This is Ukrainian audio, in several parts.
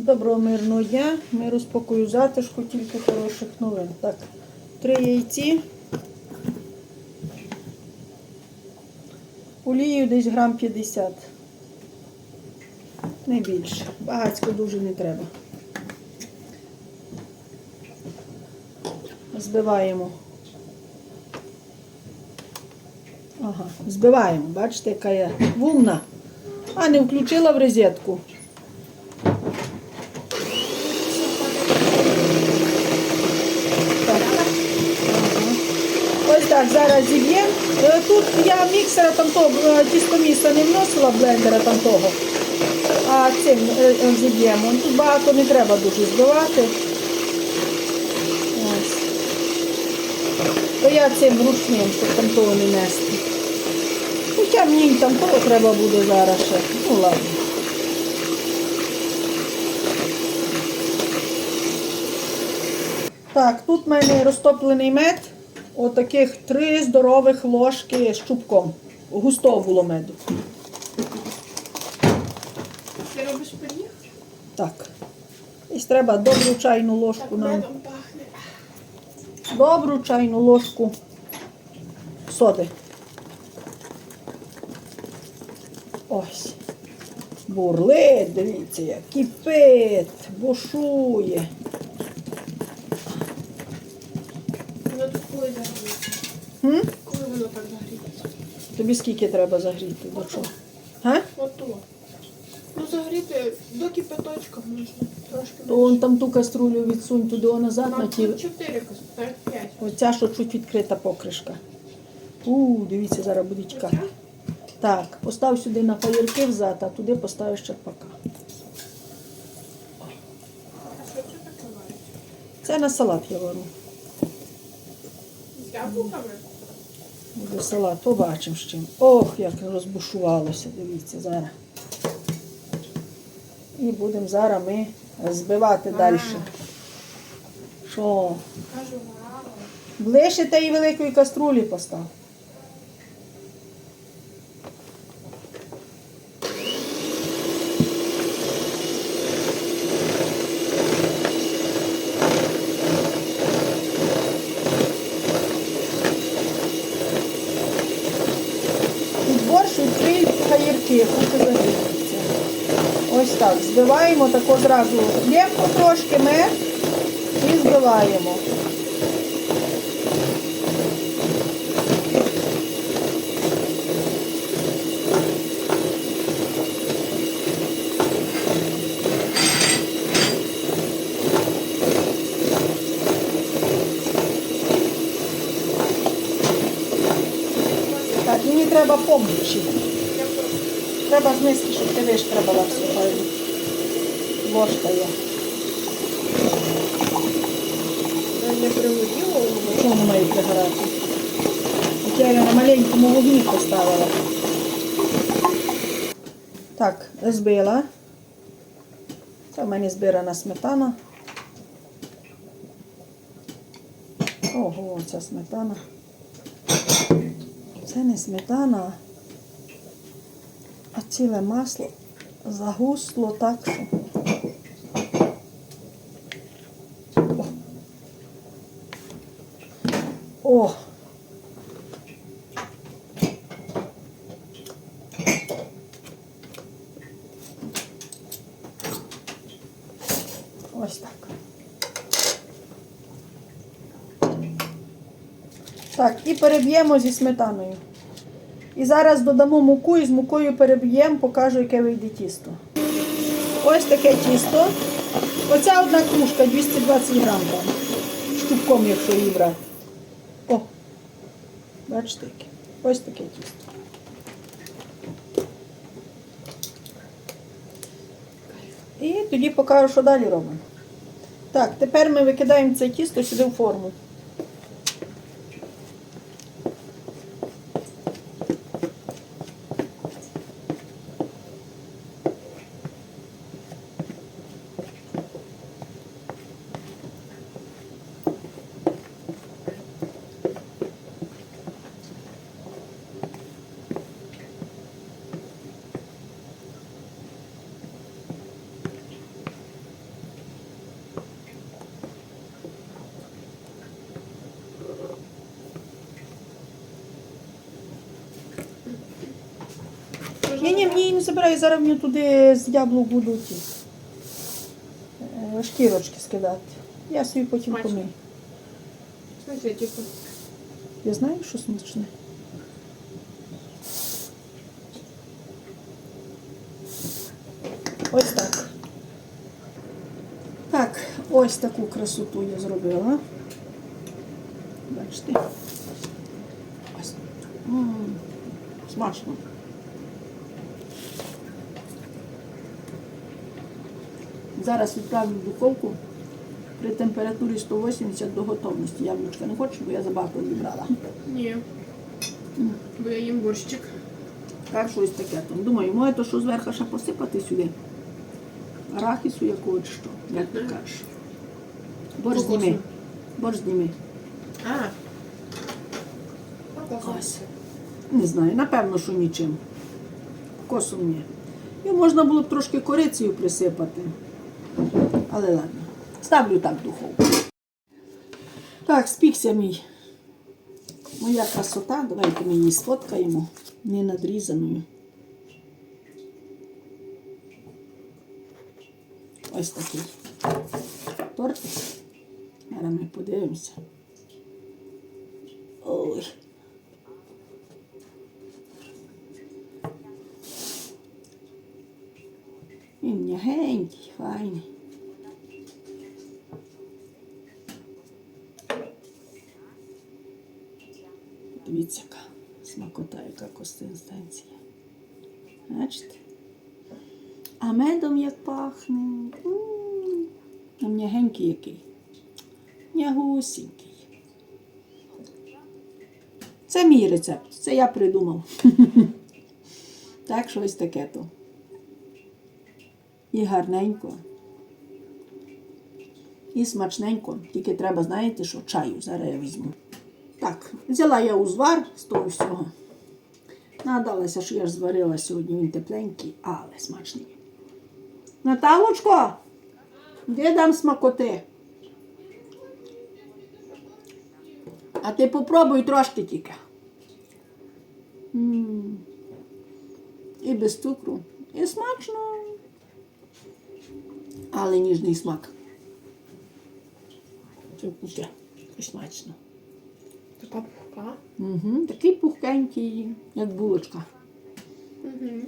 Доброго мирного дня. Миру спокою затишку, тільки хороших новин. Так, три яйці. Олію десь грам 50. Не більше. Багацько дуже не треба. Збиваємо. Ага, збиваємо. Бачите, яка я вумна. А, не включила в розетку. Так. Ага. Ось так, зараз зіб'ємо. Е, Тут я міксера там того е, тістоміса не вносила блендера там того. А цим е, е, зіб'ємо. Тут багато не треба дуже збивати. Ось. То я цим ручним, щоб там того не нести. Хоча мені там того треба буде зараз ще. Ну ладно. Так, тут в мене розтоплений мед. Отаких три здорових ложки з чубком. Густого було меду. Ти робиш пиріг? Так. І треба добру чайну ложку нам. Добру чайну ложку соди. Ось. Бурлить, дивіться, як кипить, бушує. Воно тут коли загоріться? М? Коли воно так загоріться? Тобі скільки треба загріти? До чого? Га? От то. Ну загріти до кипяточка можна. Трошки То вон там ту каструлю відсунь туди назад на ті. тут 4 5. Оця, що чуть відкрита покришка. У, дивіться, зараз буде тікати. Так, постав сюди на фаєрки взад, а туди поставиш черпака. Що це таке варить? Це на салат я вару. З яблуками? Буде салат, побачимо з чим. Ох, як розбушувалося, дивіться зараз. І будемо зараз ми збивати далі. Що? Ближче тієї великої каструлі постав. Хаїрки, поки загріються. Ось так. Збиваємо тако зразу лємко трошки мед і збиваємо. Так, треба помочі. Треба з миски, щоб ти вишкрабала все файно. Ложка є. Не пригодила Чому не має пригорати? От я його на маленькому вогні поставила. Так, збила. Це в мене збирана сметана. Ого, ця сметана. Це не сметана, ціле масло загусло так, що. О! Ось так. Так, і переб'ємо зі сметаною. І зараз додамо муку і з мукою переб'ємо, покажу, яке вийде тісто. Ось таке тісто. Оця одна кружка 220 грам там. Штуком, якщо її брати. О! Бачите яке? Ось таке тісто. І тоді покажу, що далі робимо. Так, тепер ми викидаємо це тісто сюди в форму. Ні, ні, мені її не забирай, зараз мені туди з яблук будуть е, шкірочки скидати. Я собі потім Смачно. помию. Типу. Я знаю, що смачне. Ось так. Так, ось таку красоту я зробила. Бачите. Ось. М, Смачно. Зараз відправлю в духовку при температурі 180 до готовності. Яблучка не хочу, бо я забагато зібрала. Ні. Бо я їм борщик. Так, щось таке. Там. Думаю, моє то що зверху ще посипати сюди. Арахісу якого чи що, як ти кажеш. Борщ зніми. Борщ зніми. А. Ось. Не знаю, напевно, що нічим. Косом ні. І можна було б трошки корицею присипати. Але ладно. Ставлю так в духовку. Так, спікся мій. Моя красота. Давайте ми її сфоткаємо. Не надрізаною. Ось такий тортик. Зараз ми подивимося. Ой. Він м'ягенький, файний. Дивіться, яка смакота, яка консистенція. Бачите? А медом як пахне. М, А м'ягенький який. М'ягусінький. Це мій рецепт, це я придумав. Так, щось таке то. І гарненько. І смачненько. Тільки треба, знаєте, що чаю зараз я візьму. Так, взяла я узвар з того всього. Нагадалася, що я ж зварила сьогодні він тепленький, але смачний. Наталочко, де дам смакоти? А ти попробуй трошки тільки. М. І без цукру. І смачно. Але ніжний смак. Це вкусе. І смачно. Така пухка. Угу. Такий пухкенький, як булочка. Угу.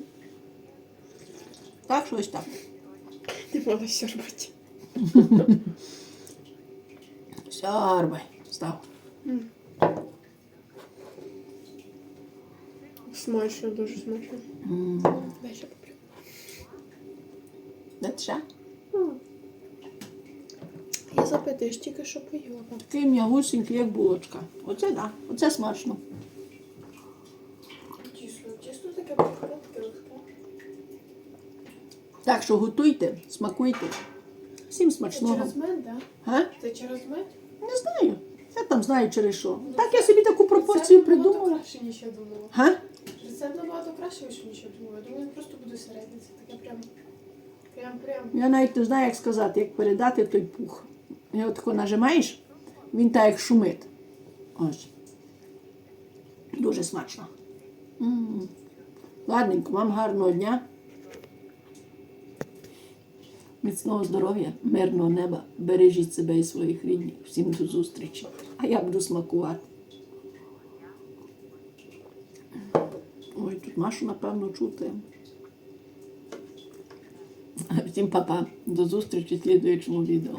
Так, щось так. Не можна ще робити. Сярбай. Став. Смачно, дуже смачно. Дай ще попрям. Де запитую, ж тільки що поїла. Такий м'ягусенький, як булочка. Оце так. Да. Оце смачно. Тісно, тісно таке легке. Так що готуйте, смакуйте. Всім Це через мед, так? Га? Це через мед? Не знаю. Я там знаю через що. Так я собі таку пропорцію Рецепт набагато придумала. краще, ніж я думала. Га? Рецепт набагато краще, ніж я думала. Я думаю, просто буде середній. Це таке прям. Прям, прям. Я навіть не знаю, як сказати, як передати той пух. Його тако нажимаєш, він так як шумить. Ось. Дуже смачно. Ладненько, вам гарного дня. Міцного здоров'я, мирного неба. Бережіть себе і своїх рідних. Всім до зустрічі. А я буду смакувати. Ой, тут Машу, напевно, чути. Всім па-па. До зустрічі в слідуючому відео.